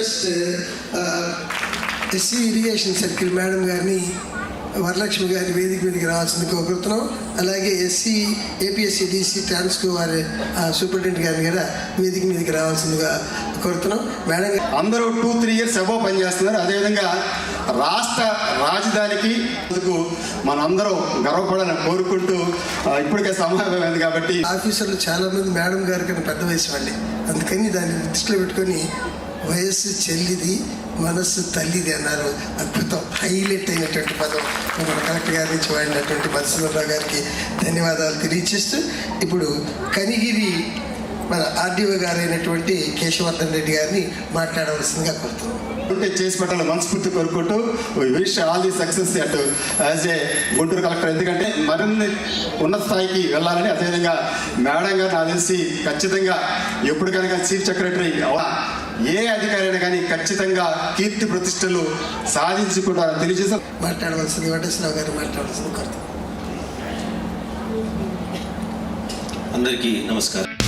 uh, SC irrigation circle madam గారిని వరలక్ష్మి గారి వేదిక మీదకి రావాల్సింది కోరుతున్నాం అలాగే ఎస్సీ ఏపీఎస్సీ డిసి ట్రాన్స్కో వారి సూపరింటెండెంట్ గారిని కూడా వేదిక మీదకి రావాల్సిందిగా కోరుతున్నాం. మేడం అందరూ టూ త్రీ ఇయర్స్ అబో పనిచేస్తున్నారు అదేవిధంగా రాష్ట్ర రాజధానికి మనందరం గర్వపడాలని కోరుకుంటూ ఇప్పటికే సమావేశమైంది కాబట్టి ఆఫీసర్లు చాలామంది మేడం గారి కన్నా పెద్ద వయసు వాళ్ళే. అందుకని దాన్ని దృష్టిలో పెట్టుకొని వయస్సు చెల్లిది మనస్సు తల్లిది అన్నారు. అద్భుతం. హైలైట్ అయినటువంటి పదం. మన కలెక్టర్ గారి నుంచి వాడినటువంటి మత్స్యరావు గారికి ధన్యవాదాలు తెలియచేస్తూ ఇప్పుడు కనిగిరి మన ఆర్డీఓ గారైనటువంటి కేశవర్ధన్ రెడ్డి గారిని మాట్లాడవలసిందిగా కోరుతున్నాం. ఉంటే చేసి పెట్టాలి మనస్ఫూర్తి కోరుకుంటూ wish all the success at as a Guntur collector. ఎందుకంటే మరిన్ని ఉన్నత స్థాయికి వెళ్ళాలని అదేవిధంగా మేడం గారు నాకు తెలిసి ఖచ్చితంగా ఎప్పుడు కనుక చీఫ్ సెక్రటరీ ఏ అధికారి అయినా కానీ ఖచ్చితంగా కీర్తి ప్రతిష్టలు సాధించుకుంటారని తెలియజేసి మాట్లాడవలసింది వెంకటేశ్వరరావు గారు మాట్లాడవలసింది అందరికీ నమస్కారం.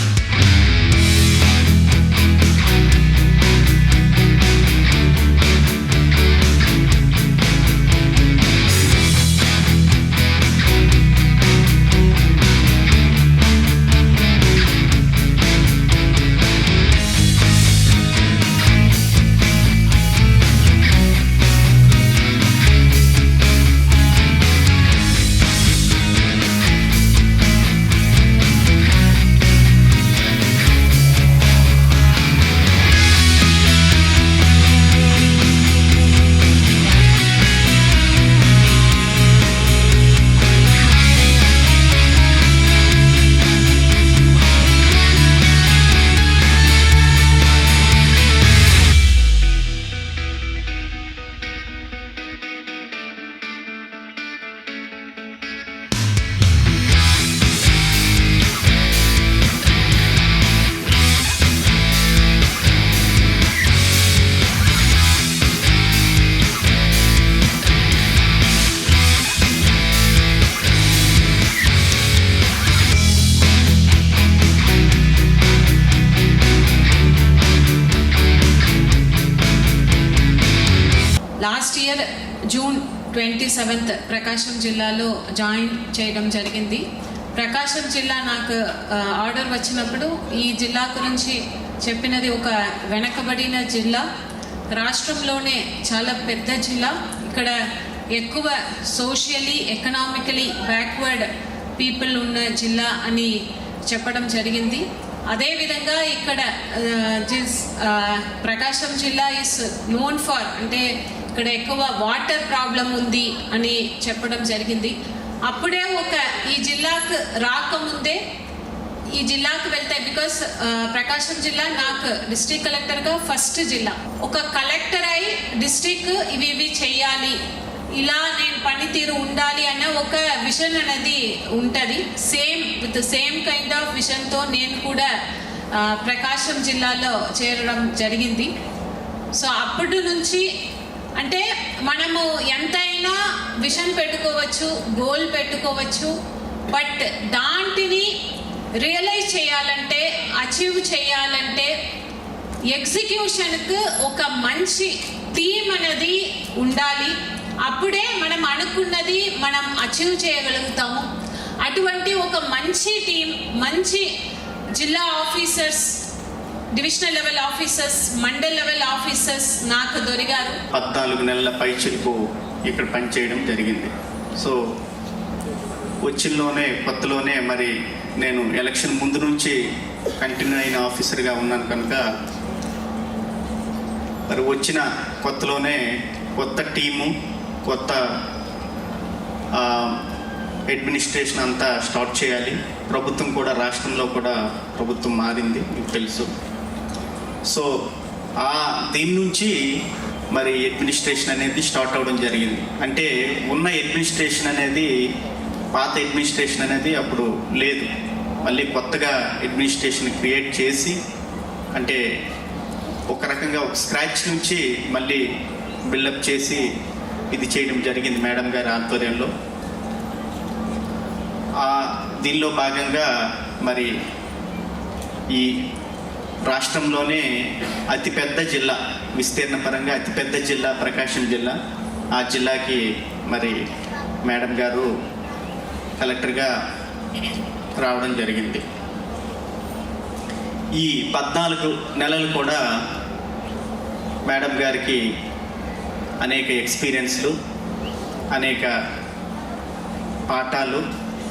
Last year June twenty seventh Prakasam జిల్లాలో జాయిన్ చేయడం జరిగింది. ప్రకాశం జిల్లా నాకు ఆర్డర్ వచ్చినప్పుడు ఈ జిల్లా గురించి చెప్పినది ఒక వెనకబడిన జిల్లా. రాష్ట్రంలోనే చాలా పెద్ద జిల్లా. ఇక్కడ ఎక్కువ సోషియలీ ఎకనామికలీ బ్యాక్వర్డ్ పీపుల్ ఉన్న జిల్లా అని చెప్పడం జరిగింది. అదేవిధంగా ఇక్కడ జిస్ ప్రకాశం జిల్లా ఇస్ నోన్ ఫార్ అంటే ఇక్కడ ఎక్కువ వాటర్ ప్రాబ్లం ఉంది అని చెప్పడం జరిగింది. అప్పుడే ఒక ఈ జిల్లాకు రాకముందే ఈ జిల్లాకు వెళ్తే బికాస్ ప్రకాశం జిల్లా నాకు డిస్ట్రిక్ట్ కలెక్టర్గా ఫస్ట్ జిల్లా. ఒక కలెక్టర్ అయి డిస్ట్రిక్ట్ ఇవి ఇవి చెయ్యాలి ఇలా నేను పనితీరు ఉండాలి అన్న ఒక విషన్ అనేది ఉంటుంది. Same with same kind of విషన్తో నేను కూడా ప్రకాశం జిల్లాలో చేరడం జరిగింది. సో అప్పటి నుంచి అంటే మనము ఎంతైనా విషన్ పెట్టుకోవచ్చు గోల్ పెట్టుకోవచ్చు బట్ దాంటిని రియలైజ్ చేయాలంటే అచీవ్ చేయాలంటే ఎగ్జిక్యూషన్కు ఒక మంచి థీమ్ అనేది ఉండాలి. అప్పుడే మనం అనుకున్నది మనం అచీవ్ చేయగలుగుతాము. అటువంటి ఒక మంచి టీం మంచి జిల్లా officers divisional level officers mandal level officers నాకు దొరికారు పద్నాలుగు నెలల పైచిలుకు ఇక్కడ పనిచేయడం జరిగింది. సో వచ్చినలోనే కొత్తలోనే మరి నేను ఎలక్షన్ ముందు నుంచి కంటిన్యూ అయిన ఆఫీసర్గా ఉన్నాను కనుక మరి వచ్చిన కొత్తలోనే కొత్త టీము కొత్త అడ్మినిస్ట్రేషన్ అంతా స్టార్ట్ చేయాలి. ప్రభుత్వం కూడా రాష్ట్రంలో కూడా ప్రభుత్వం మారింది మీకు తెలుసు. సో ఆ దీని నుంచి మరి అడ్మినిస్ట్రేషన్ అనేది స్టార్ట్ అవ్వడం జరిగింది. అంటే ఉన్న అడ్మినిస్ట్రేషన్ అనేది పాత అడ్మినిస్ట్రేషన్ అనేది అప్పుడు లేదు. మళ్ళీ కొత్తగా అడ్మినిస్ట్రేషన్ క్రియేట్ చేసి అంటే ఒక రకంగా ఒక స్క్రాచ్ నుంచి మళ్ళీ బిల్డప్ చేసి ఇది చేయడం జరిగింది మేడం గారి ఆధ్వర్యంలో. దీనిలో భాగంగా మరి ఈ రాష్ట్రంలోనే అతిపెద్ద జిల్లా విస్తీర్ణ పరంగా అతిపెద్ద జిల్లా ప్రకాశం జిల్లా. ఆ జిల్లాకి మరి మేడం గారు కలెక్టర్గా రావడం జరిగింది. ఈ పద్నాలుగు నెలలు కూడా మేడం గారికి అనేక ఎక్స్పీరియన్స్లు అనేక పాఠాలు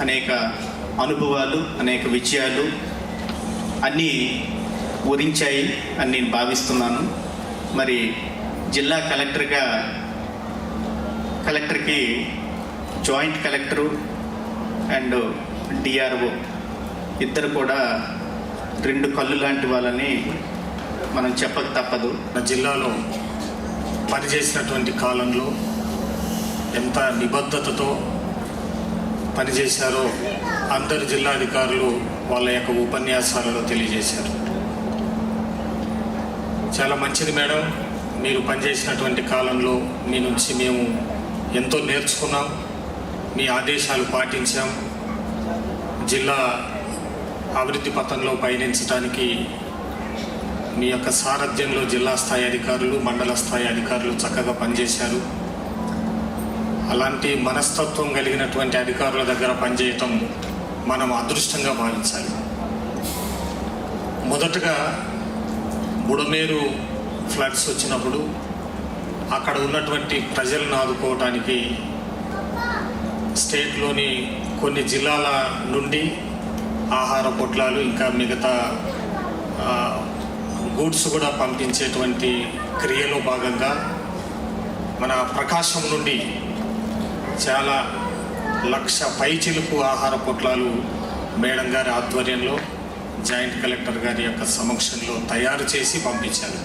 అనేక అనుభవాలు అనేక విజయాలు అన్నీ ఊరించాయి అని నేను భావిస్తున్నాను. మరి జిల్లా కలెక్టర్గా కలెక్టర్కి జాయింట్ కలెక్టరు అండ్ డిఆర్ఓ ఇద్దరు కూడా రెండు కళ్ళు లాంటి వాళ్ళని మనం చెప్పక తప్పదు. మన జిల్లాలో పనిచేసినటువంటి కాలంలో ఎంత నిబద్ధతతో పనిచేశారో అందరు జిల్లా అధికారులు వాళ్ళ యొక్క ఉపన్యాసాలలో తెలియజేశారు. చాలా మంచిది మేడం. మీరు పనిచేసినటువంటి కాలంలో మీ నుంచి మేము ఎంతో నేర్చుకున్నాం. మీ ఆదేశాలు పాటించాం. జిల్లా అభివృద్ధి పథంలో పయనించడానికి మీ యొక్క సారథ్యంలో జిల్లా స్థాయి అధికారులు మండల స్థాయి అధికారులు చక్కగా పనిచేశారు. అలాంటి మనస్తత్వం కలిగినటువంటి అధికారుల దగ్గర పనిచేయటం మనం అదృష్టంగా భావించాలి. మొదటగా బుడమేరు ఫ్లడ్స్ వచ్చినప్పుడు అక్కడ ఉన్నటువంటి ప్రజలను ఆదుకోవటానికి స్టేట్లోని కొన్ని జిల్లాల నుండి ఆహార పొట్లాలు ఇంకా మిగతా గూడ్స్ కూడా పంపించేటువంటి క్రియలో భాగంగా మన ప్రకాశం నుండి చాలా లక్ష పైచిలుకు ఆహార పొట్లాలు మేడం గారి ఆధ్వర్యంలో జాయింట్ కలెక్టర్ గారి యొక్క సమక్షంలో తయారు చేసి పంపించారు.